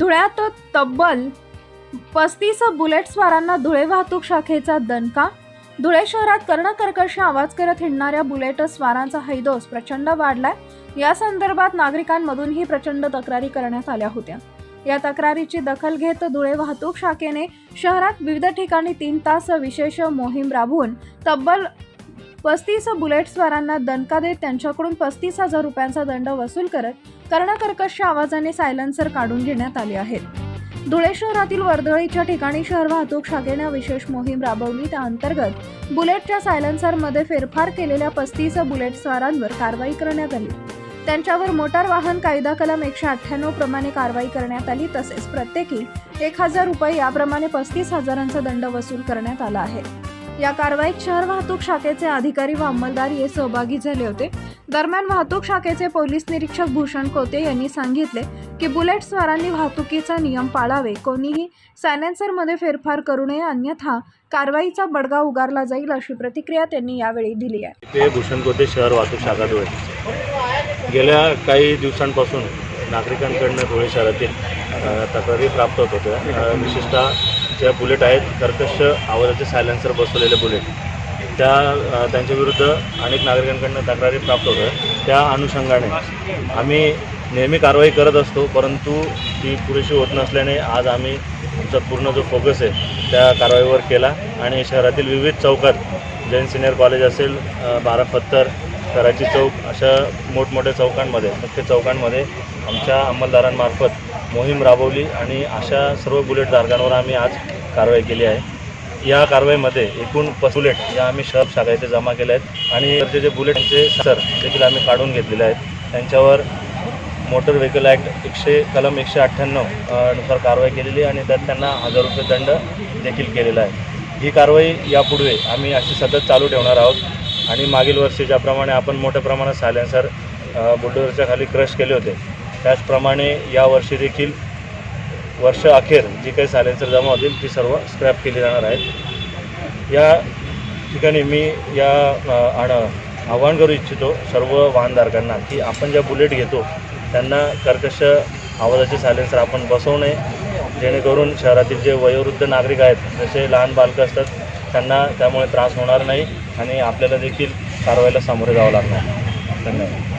धुळ्यात तब्बल पस्तीस बुलेट स्वारांना धुळे वाहतूक शाखेचा दणका. धुळे शहरात कर्णकर्कश आवाज करत हिंडणाऱ्या बुलेट स्वारांचा हैदोस प्रचंड वाढलाय. या संदर्भात नागरिकांमधूनही प्रचंड तक्रारी करण्यात आल्या होत्या. या तक्रारीची दखल घेत धुळे वाहतूक शाखेने शहरात विविध ठिकाणी तीन तास विशेष मोहीम राबवून तब्बल पस्तीस बुलेटस्वारांना दणका देत त्यांच्याकडून पस्तीस हजार रुपयांचा दंड वसूल करत कर्णकर्कश आवाजाने सायलेन्सर काढून घेण्यात आले आहेत. धुळे शहरातील वर्दळीच्या ठिकाणी शहर वाहतूक शाखेने विशेष मोहीम राबवली. त्या अंतर्गत बुलेटच्या सायलेन्सरमध्ये फेरफार केलेल्या पस्तीस बुलेटस्वारांवर कारवाई करण्यात आली. त्यांच्यावर मोटार वाहन कायदा कलम एकशे अठ्ठ्याण्णव प्रमाणे कारवाई करण्यात आली. तसेच प्रत्येकी एक हजार रुपये याप्रमाणे पस्तीस हजारांचा दंड वसूल करण्यात आला आहे. या कारवाईत शहर वाहतूक शाखेचे अधिकारी व अंमलदार हे सहभागी झाले होते. दरम्यान वाहतूक शाखेचे पोलीस निरीक्षक भूषण कोते यांनी सांगितले की बुलेट स्वारांनी वाहतुकीचा नियम पाळावे. कोणीही सायलेन्सरमध्ये फेरफार करू नये अन्यथा कारवाईचा बडगा उगारला जाईल अशी प्रतिक्रिया त्यांनी यावेळी दिली आहे. ते भूषण कोते शहर वाहतूक शाखा धुळे गेल्या काही दिवसांपासून नागरिकांकडनं धुळे शहरातील तक्रारी प्राप्त होत होत्या. विशेषतः ज्या बुलेट आहेत. कर्कश आवाजाचे सायलेन्सर बसवलेले बुलेट. त्या त्यांच्या विरुद्ध अनेक नागरिकांकडनं तक्रारी प्राप्त होतं त्या अनुषंगाने आम्ही नेहमी कारवाई करत असतो परंतु ती पुरेशी होत नसल्याने आज आम्ही आमचा पूर्ण जो फोकस आहे त्या कारवाईवर केला. आणि शहरातील विविध चौकात जैन सिनियर कॉलेज असेल बारा फत्तर कराची चौक अशा मोठमोठ्या चौकांमध्ये मुख्य चौकांमध्ये आमच्या अंमलदारांमार्फत मोहीम राबवली आणि अशा सर्व बुलेटधारकांवर आम्ही आज कारवाई केली आहे. या कारवाईमध्ये एकूण पस बुलेट या आम्ही शहर शाखा इथे जमा केल्या आहेत आणि इकडचे जे बुलेटचे सर देखील आम्ही काढून घेतलेले आहेत. त्यांच्यावर मोटर व्हेकल ॲक्ट एकशे कलम एकशे अठ्ठ्याण्णवनुसार कारवाई केलेली आणि त्यात त्यांना हजार रुपये दंड देखील केलेला आहे. ही कारवाई यापुढे आम्ही अशी सतत चालू ठेवणार आहोत आणि मागील वर्षी ज्याप्रमाणे आपण मोठ्या प्रमाणात सायलेन्सर बुलडोजरच्या खाली क्रश केले होते त्याचप्रमाणे यावर्षी देखील वर्ष अखेर जी काही सायलेन्सर जमा होतील ती सर्व स्क्रॅप केली जाणार आहेत. या ठिकाणी मी या आण आवाहन करू इच्छितो सर्व वाहनधारकांना की आपण ज्या बुलेट घेतो त्यांना कर्कश आवाजाचे सायलेन्सर आपण बसवू नये. जेणेकरून शहरातील जे वयोवृद्ध नागरिक आहेत जसे लहान बालकं असतात त्यांना त्यामुळे त्रास होणार नाही आणि आपल्याला देखील कारवाईला सामोरे जावं लागणार. धन्यवाद.